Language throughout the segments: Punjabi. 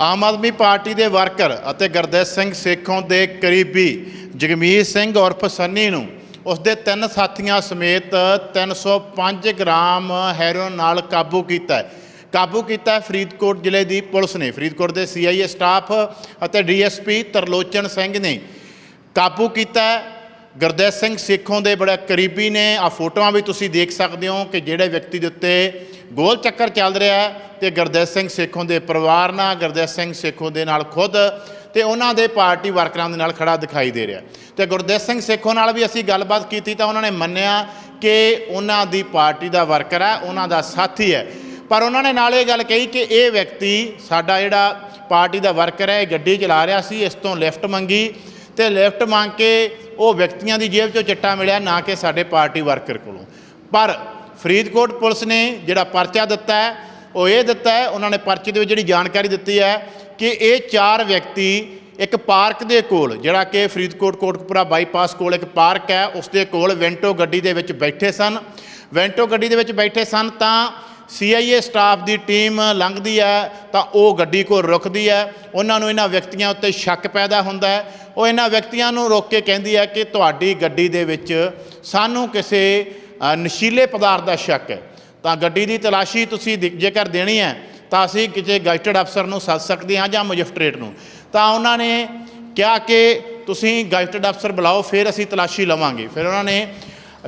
ਆਮ ਆਦਮੀ ਪਾਰਟੀ ਦੇ ਵਰਕਰ ਅਤੇ ਗੁਰਦੇਵ ਸਿੰਘ ਸੇਖੋਂ ਦੇ ਕਰੀਬੀ ਜਗਮੀਤ ਸਿੰਘ ਉਰਫ ਸੰਨੀ ਨੂੰ ਉਸ ਦੇ ਤਿੰਨ ਸਾਥੀਆਂ ਸਮੇਤ 305 ਗ੍ਰਾਮ ਹੈਰੋਇਨ ਨਾਲ ਕਾਬੂ ਕੀਤਾ ਹੈ। ਕਾਬੂ ਕੀਤਾ ਫਰੀਦਕੋਟ ਜ਼ਿਲ੍ਹੇ ਦੀ ਪੁਲਿਸ ਨੇ। ਫਰੀਦਕੋਟ ਦੇ ਸੀਆਈਏ ਸਟਾਫ ਅਤੇ ਡੀਐਸਪੀ ਤਰਲੋਚਨ ਸਿੰਘ ਨੇ ਕਾਬੂ ਕੀਤਾ ਹੈ। ਸਿੰਘ ਸੇਖੋਂ ਦੇ ਬੜਾ ਕਰੀਬੀ ਨੇ। ਆ ਫੋਟੋਆਂ ਵੀ ਤੁਸੀਂ ਦੇਖ ਸਕਦੇ ਹੋ ਕਿ ਜਿਹੜੇ ਵਿਅਕਤੀ ਦੇ ਉੱਤੇ ਗੋਲ ਚੱਕਰ ਚੱਲ ਰਿਹਾ ਹੈ ਤੇ ਗੁਰਦੇਵ ਸਿੰਘ ਸੇਖੋਂ ਦੇ ਪਰਿਵਾਰ ਨਾਲ, ਗੁਰਦੇਵ ਸਿੰਘ ਸੇਖੋਂ ਦੇ ਨਾਲ ਖੁਦ ਤੇ ਉਹਨਾਂ ਦੇ ਪਾਰਟੀ ਵਰਕਰਾਂ ਦੇ ਨਾਲ ਖੜਾ ਦਿਖਾਈ ਦੇ ਰਿਹਾ ਤੇ ਗੁਰਦੇਵ ਸਿੰਘ ਸੇਖੋਂ ਨਾਲ ਵੀ ਅਸੀਂ ਗੱਲਬਾਤ ਕੀਤੀ ਤਾਂ ਉਹਨਾਂ ਨੇ ਮੰਨਿਆ ਕਿ ਉਹਨਾਂ ਦੀ ਪਾਰਟੀ ਦਾ ਵਰਕਰ ਹੈ, ਉਹਨਾਂ ਦਾ ਸਾਥੀ ਹੈ। ਪਰ ਉਹਨਾਂ ਨੇ ਨਾਲ ਇਹ ਗੱਲ ਕਹੀ ਕਿ ਇਹ ਵਿਅਕਤੀ ਸਾਡਾ ਜਿਹੜਾ ਪਾਰਟੀ ਦਾ ਵਰਕਰ ਹੈ, ਇਹ ਗੱਡੀ ਚਲਾ ਰਿਹਾ ਸੀ, ਇਸ ਤੋਂ ਲਿਫਟ ਮੰਗੀ ਤੇ ਲਿਫਟ ਮੰਗ ਕੇ ਉਹ ਵਿਅਕਤੀਆਂ ਦੀ ਜੇਬ ਚੋਂ ਚਿੱਟਾ ਮਿਲਿਆ ਨਾ ਕਿ ਸਾਡੇ ਪਾਰਟੀ ਵਰਕਰ ਕੋਲੋਂ। ਪਰ ਫਰੀਦਕੋਟ ਪੁਲਿਸ ਨੇ ਜਿਹੜਾ ਪਰਚਾ ਦਿੱਤਾ ਹੈ, ਉਹ ਇਹ ਦਿੱਤਾ ਹੈ, ਉਹਨਾਂ ਨੇ ਪਰਚੇ ਦੇ ਵਿੱਚ ਜਿਹੜੀ ਜਾਣਕਾਰੀ ਦਿੱਤੀ ਹੈ ਕਿ ਇਹ ਚਾਰ ਵਿਅਕਤੀ ਇੱਕ ਪਾਰਕ ਦੇ ਕੋਲ, ਜਿਹੜਾ ਕਿ ਫਰੀਦਕੋਟ ਕੋਟਕਪੁਰਾ ਬਾਈਪਾਸ ਕੋਲ ਇੱਕ ਪਾਰਕ ਹੈ, ਉਸ ਦੇ ਕੋਲ ਵੈਂਟੋ ਗੱਡੀ ਦੇ ਵਿੱਚ ਬੈਠੇ ਸਨ। ਵੈਂਟੋ ਗੱਡੀ ਦੇ ਵਿੱਚ ਬੈਠੇ ਸਨ ਤਾਂ ਸੀਆਈਏ ਸਟਾਫ ਦੀ ਟੀਮ ਲੰਘਦੀ ਹੈ, ਤਾਂ ਉਹ ਗੱਡੀ ਕੋਲ ਰੁਕਦੀ ਹੈ। ਉਹਨਾਂ ਨੂੰ ਇਹਨਾਂ ਵਿਅਕਤੀਆਂ ਉੱਤੇ ਸ਼ੱਕ ਪੈਦਾ ਹੁੰਦਾ ਹੈ। ਉਹ ਇਹਨਾਂ ਵਿਅਕਤੀਆਂ ਨੂੰ ਰੋਕ ਕੇ ਕਹਿੰਦੀ ਹੈ ਕਿ ਤੁਹਾਡੀ ਗੱਡੀ ਦੇ ਵਿੱਚ ਸਾਨੂੰ ਕਿਸੇ ਨਸ਼ੀਲੇ ਪਦਾਰਥ ਦਾ ਸ਼ੱਕ ਹੈ। ਤਾਂ ਗੱਡੀ ਦੀ ਤਲਾਸ਼ੀ ਤੁਸੀਂ ਦੇ- ਜੇਕਰ ਦੇਣੀ ਹੈ, ਤਾਂ ਅਸੀਂ ਕਿਸੇ ਗੈਸਟਡ ਅਫਸਰ ਨੂੰ ਸੱਦ ਸਕਦੇ ਹਾਂ ਜਾਂ ਮਜਿਸਟਰੇਟ ਨੂੰ। ਤਾਂ ਉਹਨਾਂ ਨੇ ਕਿਹਾ ਕਿ ਤੁਸੀਂ ਗੈਸਟਡ ਅਫਸਰ ਬੁਲਾਓ, ਫਿਰ ਅਸੀਂ ਤਲਾਸ਼ੀ ਲਵਾਂਗੇ। ਫਿਰ ਉਹਨਾਂ ਨੇ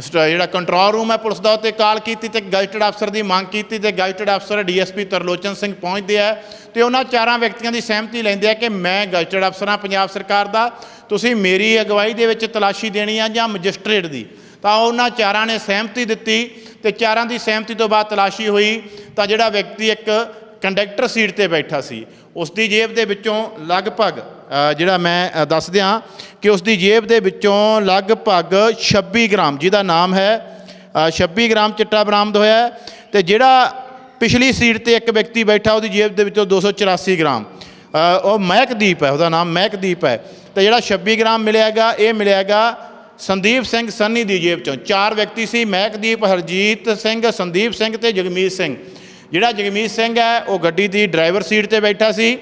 ਸਟ- ਜਿਹੜਾ ਕੰਟਰੋਲ ਰੂਮ ਹੈ ਪੁਲਿਸ ਦਾ, ਉੱਤੇ ਕਾਲ ਕੀਤੀ ਤੇ ਗੈਸਟਡ ਅਫਸਰ ਦੀ ਮੰਗ ਕੀਤੀ ਤੇ ਗੈਸਟਡ ਅਫਸਰ ਡੀਐਸਪੀ ਤਰਲੋਚਨ ਸਿੰਘ ਪਹੁੰਚਦੇ ਆ ਤੇ ਉਹਨਾਂ ਚਾਰਾਂ ਵਿਅਕਤੀਆਂ ਦੀ ਸਹਿਮਤੀ ਲੈਂਦੇ ਆ ਕਿ ਮੈਂ ਗੈਸਟਡ ਅਫਸਰ ਹਾਂ, ਪੰਜਾਬ ਸਰਕਾਰ ਦਾ। ਤੁਸੀਂ ਮੇਰੀ ਅਗਵਾਈ ਦੇ ਵਿੱਚ ਤਲਾਸ਼ੀ ਦੇਣੀ ਆ ਜਾਂ ਮੈਜਿਸਟ੍ਰੇਟ ਦੀ। ਤਾਂ ਉਹਨਾਂ ਚਾਰਾਂ ਨੇ ਸਹਿਮਤੀ ਦਿੱਤੀ ਤੇ ਚਾਰਾਂ ਦੀ ਸਹਿਮਤੀ ਤੋਂ ਬਾਅਦ ਤਲਾਸ਼ੀ ਹੋਈ ਤਾਂ ਜਿਹੜਾ ਵਿਅਕਤੀ ਇੱਕ ਕੰਡਕਟਰ ਸੀਟ ਤੇ ਬੈਠਾ ਸੀ ਉਸ ਦੀ ਜੇਬ ਦੇ ਵਿੱਚੋਂ ਲਗਭਗ ਜਿਹੜਾ ਮੈਂ ਅ, ਦੱਸ ਦਿਆਂ ਕਿ ਉਸ ਦੀ ਜੇਬ ਦੇ ਵਿੱਚੋਂ ਲਗਭਗ 26 ਗ੍ਰਾਮ ਜਿਹਦਾ ਨਾਮ ਹੈ ਅ, 26 ਗ੍ਰਾਮ ਚਿੱਟਾ ਬਰਾਮਦ ਹੋਇਆ ਹੈ ਤੇ ਜਿਹੜਾ ਪਿਛਲੀ ਸੀਟ ਤੇ ਇੱਕ ਵਿਅਕਤੀ ਬੈਠਾ ਉਹਦੀ ਜੇਬ ਦੇ ਵਿੱਚੋਂ 284 ਗ੍ਰਾਮ ਉਹ ਮਹਿਕਦੀਪ ਹੈ ਉਹਦਾ ਨਾਮ ਮਹਿਕਦੀਪ ਹੈ ਤੇ ਜਿਹੜਾ 26 ਗ੍ਰਾਮ ਮਿਲਿਆਗਾ ਇਹ ਮਿਲਿਆਗਾ ਸੰਦੀਪ ਸਿੰਘ ਸੰਨੀ ਦੀ ਜੇਬ ਚੋਂ। ਚਾਰ ਵਿਅਕਤੀ ਸੀ, ਮਹਿਕਦੀਪ, ਹਰਜੀਤ ਸਿੰਘ, ਸੰਦੀਪ ਸਿੰਘ ਤੇ ਜਗਮੀਤ ਸਿੰਘ। ਜਿਹੜਾ ਜਗਮੀਤ ਸਿੰਘ ਹੈ, ਉਹ ਗੱਡੀ ਦੀ ਡਰਾਈਵਰ ਸੀਟ ਤੇ ਬੈਠਾ ਸੀ।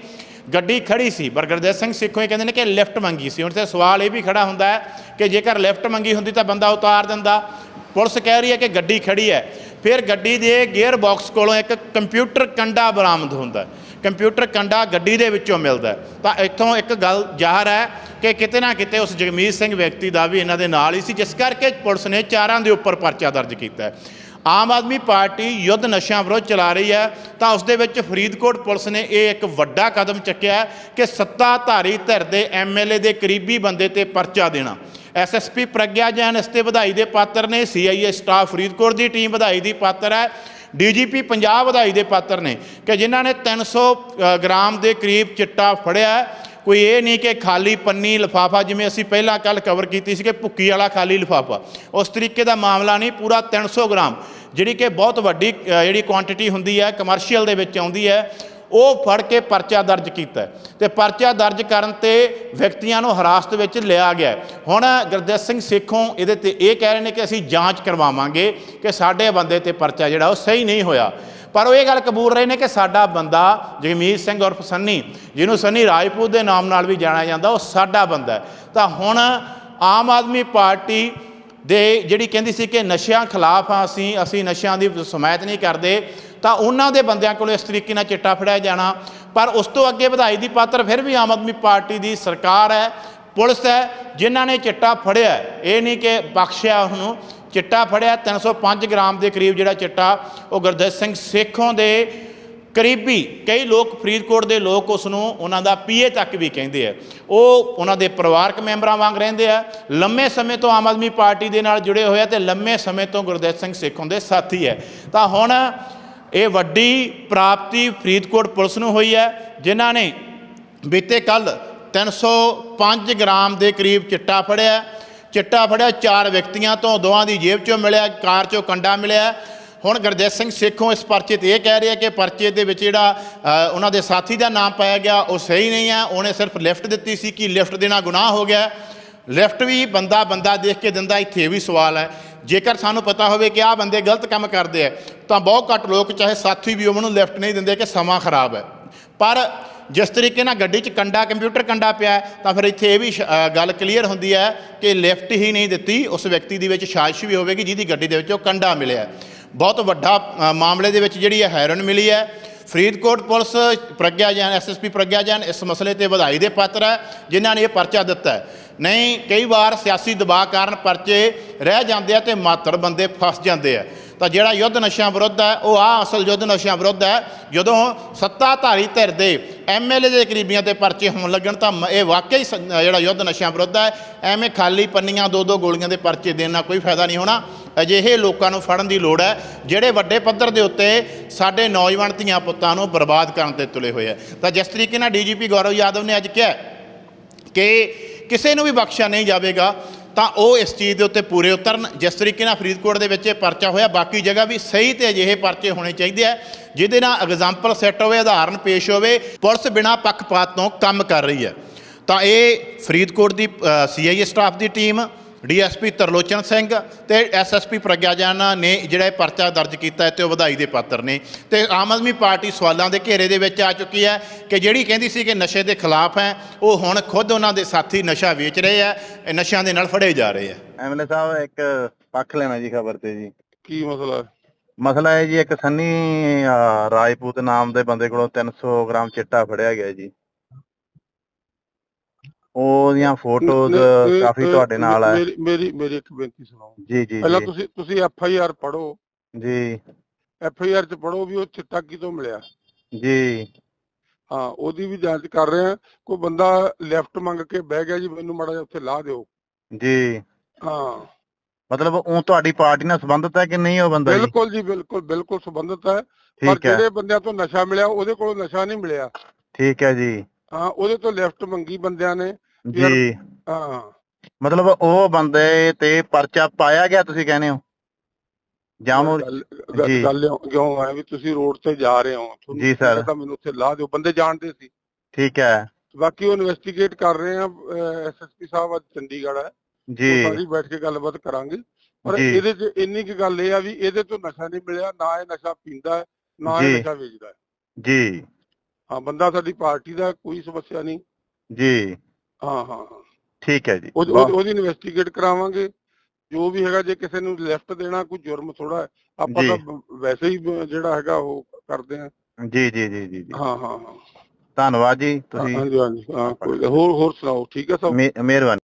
ਗੱਡੀ ਖੜੀ ਸੀ। ਪਰ ਗੁਰਦੇਵ ਸਿੰਘ ਸਿੱਖੋ ਇਹ ਕਹਿੰਦੇ ਨੇ ਕਿ ਲਿਫਟ ਮੰਗੀ ਸੀ। ਹੁਣ ਤੇ ਸਵਾਲ ਇਹ ਵੀ ਖੜਾ ਹੁੰਦਾ ਹੈ ਕਿ ਜੇਕਰ ਲਿਫਟ ਮੰਗੀ ਹੁੰਦੀ ਤਾਂ ਬੰਦਾ ਉਤਾਰ ਦਿੰਦਾ। ਪੁਲਿਸ ਕਹਿ ਰਹੀ ਹੈ ਕਿ ਗੱਡੀ ਖੜੀ ਹੈ। ਫਿਰ ਗੱਡੀ ਦੇ ਗੇਅਰ ਬਾਕਸ ਕੋਲੋਂ ਇੱਕ ਕੰਪਿਊਟਰ ਕੰਡਾ ਬਰਾਮਦ ਹੁੰਦਾ ਹੈ। ਕੰਪਿਊਟਰ ਕੰਡਾ ਗੱਡੀ ਦੇ ਵਿੱਚੋਂ ਮਿਲਦਾ ਤਾਂ ਇੱਥੋਂ ਇੱਕ ਗੱਲ ਜ਼ਾਹਰ ਹੈ ਕਿ ਕਿਤੇ ਨਾ ਕਿਤੇ ਉਸ ਜਗਮੀਤ ਸਿੰਘ ਵਿਅਕਤੀ ਦਾ ਵੀ ਇਹਨਾਂ ਦੇ ਨਾਲ ਹੀ ਸੀ, ਜਿਸ ਕਰਕੇ ਪੁਲਿਸ ਨੇ ਚਾਰਾਂ ਦੇ ਉੱਪਰ ਪਰਚਾ ਦਰਜ ਕੀਤਾ ਆਮ ਆਦਮੀ ਪਾਰਟੀ ਯੁੱਧ ਨਸ਼ਿਆਂ ਵਿਰੁੱਧ ਚਲਾ ਰਹੀ ਹੈ, ਤਾਂ ਉਸ ਦੇ ਵਿੱਚ ਫਰੀਦਕੋਟ ਪੁਲਿਸ ਨੇ ਇਹ ਇੱਕ ਵੱਡਾ ਕਦਮ ਚੱਕਿਆ ਕਿ ਸੱਤਾਧਾਰੀ ਧਿਰ ਦੇ ਐਮਐਲਏ ਦੇ ਕਰੀਬੀ ਬੰਦੇ ਤੇ ਪਰਚਾ ਦੇਣਾ। ਐਸਐਸਪੀ ਪ੍ਰਗਿਆ ਜੈਨ ਇਸ ਤੇ ਵਧਾਈ ਦੇ ਪਾਤਰ ਨੇ ਸੀਆਈਏ ਸਟਾਫ ਫਰੀਦਕੋਟ ਦੀ ਟੀਮ ਵਧਾਈ ਦੀ ਪਾਤਰ ਹੈ। ਡੀਜੀਪੀ ਪੰਜਾਬ ਵਧਾਈ ਦੇ ਪਾਤਰ ਨੇ ਕਿ ਜਿਨ੍ਹਾਂ ਨੇ 300 ਅ, ਗ੍ਰਾਮ ਦੇ ਕਰੀਬ ਚਿੱਟਾ ਫੜਿਆ। ਕੋਈ ਇਹ ਨਹੀਂ ਕਿ ਖਾਲੀ ਪੰਨੀ ਲਿਫਾਫਾ ਜਿਵੇਂ ਅਸੀਂ ਪਹਿਲਾਂ ਕੱਲ ਕਵਰ ਕੀਤੀ ਸੀ ਕਿ ਭੁੱਕੀ ਵਾਲਾ ਖਾਲੀ ਲਿਫਾਫਾ। ਉਸ ਤਰੀਕੇ ਦਾ ਮਾਮਲਾ ਨਹੀਂ ਪੂਰਾ 300 ਗ੍ਰਾਮ ਜਿਹੜੀ ਕਿ ਬਹੁਤ ਵੱਡੀ ਜਿਹੜੀ ਕੁਆਂਟੀਟੀ ਹੁੰਦੀ ਹੈ ਕਮਰਸ਼ੀਅਲ ਦੇ ਵਿੱਚ ਆਉਂਦੀ ਹੈ। ਉਹ ਫੜ ਕੇ ਪਰਚਾ ਦਰਜ ਕੀਤਾ ਹੈ। ਤੇ ਪਰਚਾ ਦਰਜ ਕਰਨ ਤੇ ਵਿਅਕਤੀਆਂ ਨੂੰ ਹਿਰਾਸਤ ਵਿੱਚ ਲਿਆ ਗਿਆ ਹੁਣ ਗੁਰਦੇਵ ਸਿੰਘ ਸੇਖੋਂ ਇਹਦੇ ਤੇ ਇਹ ਕਹਿ ਰਹੇ ਨੇ ਕਿ ਅਸੀਂ ਜਾਂਚ ਕਰਵਾਵਾਂਗੇ ਕਿ ਸਾਡੇ ਬੰਦੇ ਤੇ ਪਰਚਾ ਜਿਹੜਾ ਉਹ ਸਹੀ ਨਹੀਂ ਹੋਇਆ। ਪਰ ਉਹ ਇਹ ਗੱਲ ਕਬੂਲ ਰਹੇ ਨੇ ਕਿ ਸਾਡਾ ਬੰਦਾ ਜਗਮੀਤ ਸਿੰਘ ਉਰਫ ਸੰਨੀ, ਜਿਹਨੂੰ ਸੰਨੀ ਰਾਜਪੂਤ ਦੇ ਨਾਮ ਨਾਲ ਵੀ ਜਾਣਿਆ ਜਾਂਦਾ, ਉਹ ਸਾਡਾ ਬੰਦਾ ਤਾਂ ਹੁਣ ਆਮ ਆਦਮੀ ਪਾਰਟੀ ਦੇ ਜਿਹੜੀ ਕਹਿੰਦੀ ਸੀ ਕਿ ਨਸ਼ਿਆਂ ਖਿਲਾਫ ਆ ਅਸੀਂ ਅਸੀਂ ਨਸ਼ਿਆਂ ਦੀ ਸਮਾਇਤ ਨਹੀਂ ਕਰਦੇ ਤਾਂ ਉਹਨਾਂ ਦੇ ਬੰਦਿਆਂ ਕੋਲ ਇਸ ਤਰੀਕੇ ਨਾਲ ਚਿੱਟਾ ਫੜਿਆ ਜਾਣਾ। ਪਰ ਉਸ ਤੋਂ ਅੱਗੇ ਵਧਾਈ ਦੀ ਪਾਤਰ ਫਿਰ ਵੀ ਆਮ ਆਦਮੀ ਪਾਰਟੀ ਦੀ ਸਰਕਾਰ ਹੈ, ਪੁਲਿਸ ਹੈ, ਜਿਨ੍ਹਾਂ ਨੇ ਚਿੱਟਾ ਫੜਿਆ ਇਹ ਨਹੀਂ ਕਿ ਬਖਸ਼ਿਆ ਉਹਨੂੰ। ਚਿੱਟਾ ਫੜਿਆ 305 ਗ੍ਰਾਮ ਦੇ ਕਰੀਬ ਜਿਹੜਾ ਚਿੱਟਾ, ਉਹ ਗੁਰਦੇਵ ਸਿੰਘ ਸੇਖੋਂ ਦੇ ਕਰੀਬੀ ਕਈ ਲੋਕ, ਫਰੀਦਕੋਟ ਦੇ ਲੋਕ ਉਸ ਨੂੰ ਉਹਨਾਂ ਦਾ ਪੀਏ ਤੱਕ ਵੀ ਕਹਿੰਦੇ ਆ। ਉਹ ਉਹਨਾਂ ਦੇ ਪਰਿਵਾਰਕ ਮੈਂਬਰਾਂ ਵਾਂਗ ਰਹਿੰਦੇ ਆ। ਲੰਮੇ ਸਮੇਂ ਤੋਂ ਆਮ ਆਦਮੀ ਪਾਰਟੀ ਦੇ ਨਾਲ ਜੁੜੇ ਹੋਏ ਆ ਤੇ ਲੰਮੇ ਸਮੇਂ ਤੋਂ ਗੁਰਦੇਵ ਸਿੰਘ ਸੇਖੋਂ ਦੇ ਸਾਥੀ ਹੈ ਤਾਂ ਹੁਣ ਇਹ ਵੱਡੀ ਪ੍ਰਾਪਤੀ ਫਰੀਦਕੋਟ ਪੁਲਿਸ ਨੂੰ ਹੋਈ ਹੈ, ਜਿਨ੍ਹਾਂ ਨੇ ਬੀਤੇ ਕੱਲ 305 ਗ੍ਰਾਮ ਦੇ ਕਰੀਬ ਚਿੱਟਾ ਫੜਿਆ ਚਿੱਟਾ ਫੜਿਆ, ਚਾਰ ਵਿਅਕਤੀਆਂ ਤੋਂ ਦੋਵਾਂ ਦੀ ਜੇਬ ਚੋਂ ਮਿਲਿਆ, ਕਾਰ ਚੋਂ ਕੰਡਾ ਮਿਲਿਆ ਹੁਣ ਗੁਰਦੇਵ ਸਿੰਘ ਸੇਖੋਂ ਇਸ ਪਰਚੇ ਤੇ ਇਹ ਕਹਿ ਰਿਹਾ ਕਿ ਪਰਚੇ ਦੇ ਵਿੱਚ ਜਿਹੜਾ ਉਹਨਾਂ ਦੇ ਸਾਥੀ ਦਾ ਨਾਮ ਪਾਇਆ ਗਿਆ, ਉਹ ਸਹੀ ਨਹੀਂ ਹੈ। ਉਹਨੇ ਸਿਰਫ ਲਿਫਟ ਦਿੱਤੀ ਸੀ ਕਿ ਲਿਫਟ ਦੇਣਾ ਗੁਨਾਹ ਹੋ ਗਿਆ ਲਿਫਟ ਵੀ ਬੰਦਾ ਬੰਦਾ ਦੇਖ ਕੇ ਦਿੰਦਾ, ਇੱਥੇ ਇਹ ਵੀ ਸਵਾਲ ਹੈ। ਜੇਕਰ ਸਾਨੂੰ ਪਤਾ ਹੋਵੇ ਕਿ ਆਹ ਬੰਦੇ ਗਲਤ ਕੰਮ ਕਰਦੇ ਆ, ਤਾਂ ਬਹੁਤ ਘੱਟ ਲੋਕ ਚਾਹੇ ਸਾਥੀ ਵੀ ਉਹਨਾਂ ਨੂੰ ਲਿਫਟ ਨਹੀਂ ਦਿੰਦੇ ਕਿ ਸਮਾਂ ਖਰਾਬ ਹੈ। ਪਰ ਜਿਸ ਤਰੀਕੇ ਨਾਲ ਗੱਡੀ 'ਚ ਕੰਡਾ ਕੰਪਿਊਟਰ ਕੰਡਾ ਪਿਆ ਤਾਂ ਫਿਰ ਇੱਥੇ ਇਹ ਵੀ ਸ਼- ਗੱਲ ਕਲੀਅਰ ਹੁੰਦੀ ਹੈ ਕਿ ਲਿਫਟ ਹੀ ਨਹੀਂ ਦਿੱਤੀ, ਉਸ ਵਿਅਕਤੀ ਦੇ ਵਿੱਚ ਸਾਜ਼ਿਸ਼ ਵੀ ਹੋਵੇਗੀ, ਜਿਹਦੀ ਗੱਡੀ ਦੇ ਵਿੱਚ ਉਹ ਕੰਡਾ ਮਿਲਿਆ ਬਹੁਤ ਵੱਡਾ ਮਾਮਲੇ ਦੇ ਵਿੱਚ ਜਿਹੜੀ ਹੈ ਹੈਰਨ ਮਿਲੀ ਹੈ। ਫਰੀਦਕੋਟ ਪੁਲਿਸ ਪ੍ਰਗਿਆ ਜੈਨ ਐਸਐਸਪੀ ਪ੍ਰਗਿਆ ਜੈਨ ਇਸ ਮਸਲੇ ਤੇ ਵਧਾਈ ਦੇ ਪਾਤਰ ਹੈ, ਜਿਨ੍ਹਾਂ ਨੇ ਇਹ ਪਰਚਾ ਦਿੱਤਾ ਹੈ। ਨਹੀਂ, ਕਈ ਵਾਰ ਸਿਆਸੀ ਦਬਾਅ ਕਾਰਨ ਪਰਚੇ ਰਹਿ ਜਾਂਦੇ ਆ ਤੇ ਮਾਤੜ ਬੰਦੇ ਫਸ ਜਾਂਦੇ ਆ। ਤਾਂ ਜਿਹੜਾ ਯੁੱਧ ਨਸ਼ਿਆਂ ਵਿਰੁੱਧ ਹੈ, ਉਹ ਆ ਅਸਲ ਯੁੱਧ ਨਸ਼ਿਆਂ ਵਿਰੁੱਧ ਹੈ, ਜਦੋਂ ਸੱਤਾਧਾਰੀ ਧਿਰ ਦੇ ਐਮਐਲਏ ਦੇ ਕਰੀਬੀਆਂ ਤੇ ਪਰਚੇ ਹੋਣ ਲੱਗਣ ਤਾਂ ਇਹ ਵਾਕਈ ਸ- ਜਿਹੜਾ ਯੁੱਧ ਨਸ਼ਿਆਂ ਵਿਰੁੱਧ ਹੈ, ਐਵੇਂ ਖਾਲੀ ਪੰਨੀਆਂ ਦੋ ਦੋ ਗੋਲੀਆਂ ਦੇ ਪਰਚੇ ਦੇਣ ਨਾਲ ਕੋਈ ਫਾਇਦਾ ਨਹੀਂ ਹੋਣਾ। ਅਜਿਹੇ ਲੋਕਾਂ ਨੂੰ ਫੜਨ ਦੀ ਲੋੜ ਹੈ, ਜਿਹੜੇ ਵੱਡੇ ਪੱਧਰ ਦੇ ਉੱਤੇ ਸਾਡੇ ਨੌਜਵਾਨ ਧੀਆਂ ਪੁੱਤਾਂ ਨੂੰ ਬਰਬਾਦ ਕਰਨ ਤੇ ਤੁਲੇ ਹੋਏ ਆ ਤਾਂ ਜਿਸ ਤਰੀਕੇ ਨਾਲ ਡੀਜੀਪੀ ਗੌਰਵ ਯਾਦਵ ਨੇ ਅੱਜ ਕਿਹਾ ਕਿ ਕਿਸੇ ਨੂੰ ਵੀ ਬਖਸ਼ਿਆ ਨਹੀਂ ਜਾਵੇਗਾ, ਤਾਂ ਉਹ ਇਸ ਚੀਜ਼ ਦੇ ਉੱਤੇ ਪੂਰੇ ਉਤਰਨ। ਜਿਸ ਤਰੀਕੇ ਨਾਲ ਫਰੀਦਕੋਟ ਦੇ ਵਿੱਚ ਇਹ ਪਰਚਾ ਹੋਇਆ, ਬਾਕੀ ਜਗ੍ਹਾ ਵੀ ਸਹੀ ਤੇ ਅਜਿਹੇ ਪਰਚੇ ਹੋਣੇ ਚਾਹੀਦੇ ਆ ਜਿਹਦੇ ਨਾਲ ਐਗਜ਼ਾਮਪਲ ਸੈੱਟ ਹੋਵੇ, ਉਦਾਹਰਨ ਪੇਸ਼ ਹੋਵੇ, ਪੁਲਿਸ ਬਿਨਾਂ ਪੱਖਪਾਤ ਤੋਂ ਕੰਮ ਕਰ ਰਹੀ ਹੈ। ਤਾਂ ਇਹ ਫਰੀਦਕੋਟ ਦੀ ਸੀਆਈਏ ਸਟਾਫ ਦੀ ਟੀਮ ਡੀਐਸਪੀ ਤਰਲੋਚਨ ਸਿੰਘ ਤੇ ਐਸਐਸਪੀ ਪ੍ਰਗਿਆ ਜੈਨ ਨੇ ਜਿਹੜਾ ਇਹ ਪਰਚਾ ਦਰਜ ਕੀਤਾ ਹੈ ਤੇ ਉਹ ਵਧਾਈ ਦੇ ਪਾਤਰ ਨੇ। ਤੇ ਆਮ ਆਦਮੀ ਪਾਰਟੀ ਸਵਾਲਾਂ ਦੇ ਘੇਰੇ ਦੇ ਵਿੱਚ ਆ ਚੁੱਕੀ ਹੈ ਕਿ ਜਿਹੜੀ ਕਹਿੰਦੀ ਸੀ ਕਿ ਨਸ਼ੇ ਦੇ ਖਿਲਾਫ ਹੈ ਉਹ ਹੁਣ ਖੁਦ ਉਹਨਾਂ ਦੇ ਸਾਥੀ ਨਸ਼ਾ ਵੇਚ ਰਹੇ ਆ ਇਹ ਨਸ਼ਿਆਂ ਦੇ ਨਾਲ ਫੜੇ ਜਾ ਰਹੇ ਆ ਐਮਐਲਏ ਸਾਹਿਬ ਇੱਕ ਪੱਖ ਲੈਣਾ ਜੀ ਖਬਰ ਤੇ ਜੀ। ਕੀ ਮਸਲਾ ਮਸਲਾ ਹੈ ਜੀ ਇੱਕ ਸੰਨੀ ਰਾਜਪੂਤ ਨਾਮ ਦੇ ਬੰਦੇ ਕੋਲੋਂ 300 ਗ੍ਰਾਮ ਚਿੱਟਾ ਫੜਿਆ ਗਿਆ ਜੀ। ਉਹਦੀਆਂ ਫੋਟੋਜ਼ ਕਾਫੀ ਤੁਹਾਡੇ ਨਾਲ ਹੈ। ਮੇਰੀ ਮੇਰੀ ਮੇਰੀ ਇੱਕ ਬੇਨਤੀ ਸੁਣਾਓ। ਜੀ ਜੀ ਪਹਿਲਾਂ ਜੀ। ਤੁਸੀਂ ਤੁਸੀਂ ਐਫ ਆਈ ਆਰ ਪੜੋ ਜੀ। ਐਫ ਆਈ ਆਰ ਚ ਪੜੋ ਵੀ ਉਹ ਚਿੱਟਾ ਕਿਤੋਂ ਮਿਲਿਆ। ਜੀ। ਹਾਂ ਉਹਦੀ ਵੀ ਜਾਂਚ ਕਰ ਰਹੇ ਆ ਕੋਈ ਬੰਦਾ ਲੈਫਟ ਮੰਗ ਕੇ ਬਹਿ ਗਿਆ ਜੀ ਮੈਨੂੰ ਮਾੜਾ ਜਿਹਾ ਉੱਥੇ ਲਾ ਦਿਓ। ਜੀ। ਹਾਂ। ਮਤਲਬ ਉਹ ਤੁਹਾਡੀ ਪਾਰਟੀ ਨਾਲ ਸੰਬੰਧਿਤ ਹੈ ਕਿ ਨਹੀਂ ਉਹ ਬੰਦਾ ਜੀ? ਬਿਲਕੁਲ ਜੀ ਬਿਲਕੁਲ ਬਿਲਕੁਲ ਸੰਬੰਧਿਤ ਹੈ। ਪਰ ਠੀਕ ਹੈ। ਜਿਹੜੇ ਬੰਦਿਆਂ ਤੋਂ ਨਸ਼ਾ ਮਿਲਿਆ ਉਹਦੇ ਕੋਲੋਂ ਨਸ਼ਾ ਨਹੀਂ ਮਿਲਿਆ। ਠੀਕ ਹੈ ਜੀ। ਹਾਂ ਉਹਦੇ ਤੋਂ ਲੈਫਟ ਮੰਗੀ ਬੰਦਿਆਂ ਨੇ। ਜੀ। ਹਾਂ। ਮਤਲਬ ਉਹ ਬੰਦੇ ਤੇ ਪਰਚਾ ਪਾਇਆ ਗਿਆ ਤੁਸੀਂ ਕਹਿੰਦੇ ਹੋ? ਜਾਂ ਗੱਲ- ਜੀ। ਗੱਲ ਕਿਉਂ ਹੈ ਵੀ ਤੁਸੀਂ ਰੋਡ ਤੇ ਜਾ ਰਹੇ ਹੋ? ਤੁਹਾਨੂੰ ਜੀ ਸਰ। ਤਾਂ ਮੈਨੂੰ ਉੱਥੇ ਲਾ ਦਿਓ ਬੰਦੇ ਜਾਣਦੇ ਸੀ। ਠੀਕ ਹੈ। ਬਾਕੀ ਉਹ ਇਨਵੈਸਟੀਗੇਟ ਕਰ ਰਹੇ ਆ ਐਸਐਸਪੀ ਸਾਹਿਬ ਅੱਜ ਚੰਡੀਗੜ੍ਹ ਹੈ। ਜੀ। ਉਹ ਸਾਰੀ ਬੈਠ ਕੇ ਗੱਲਬਾਤ ਕਰਾਂਗੇ। ਪਰ। ਇਹਦੇ 'ਚ ਇੰਨੀ ਕੁ ਗੱਲ ਇਹ ਆ ਵੀ ਇਹਦੇ ਤੋਂ ਨਸ਼ਾ ਨਹੀਂ ਮਿਲਿਆ ਨਾ ਇਹ ਨਸ਼ਾ ਪੀਂਦਾ ਨਾ ਇਹ। ਨਸ਼ਾ ਵੇਚਦਾ ਜੀ। ਹਾਂ ਬੰਦਾ ਸਾਡੀ ਪਾਰਟੀ ਦਾ ਕੋਈ ਸਮੱਸਿਆ ਨਹੀਂ। ਜੀ। ਹਾਂ ਹਾਂ ਹਾਂ। ਠੀਕ ਹੈ ਜੀ ਉਹ- ਉਹਦੀ ਇਨਵੈਸਟੀਗੇਟ ਕਰਾਵਾਂਗੇ। ਜੋ ਵੀ ਹੈਗਾ ਜੇ ਕਿਸੇ ਨੂੰ ਲੈਫਟ ਦੇਣਾ ਕੋਈ ਜੁਰਮ ਥੋੜਾ ਹੈ ਆਪਾਂ ਜੀ। ਤਾਂ ਵੈਸੇ ਹੀ ਬ- ਜਿਹੜਾ ਹੈਗਾ ਉਹ ਕਰਦੇ ਆ ਜੀ ਜੀ ਜੀ ਜੀ ਜੀ। ਹਾਂ ਹਾਂ ਹਾਂ। ਧੰਨਵਾਦ ਜੀ ਤੁਸੀਂ ਹਾਂਜੀ ਹਾਂਜੀ। ਹਾਂ ਕੋਈ ਹੋਰ ਹੋਰ ਸੁਣਾਓ ਠੀਕ ਹੈ ਸਭ? ਮਿਹ- ਮਿਹਰਬਾਨੀ।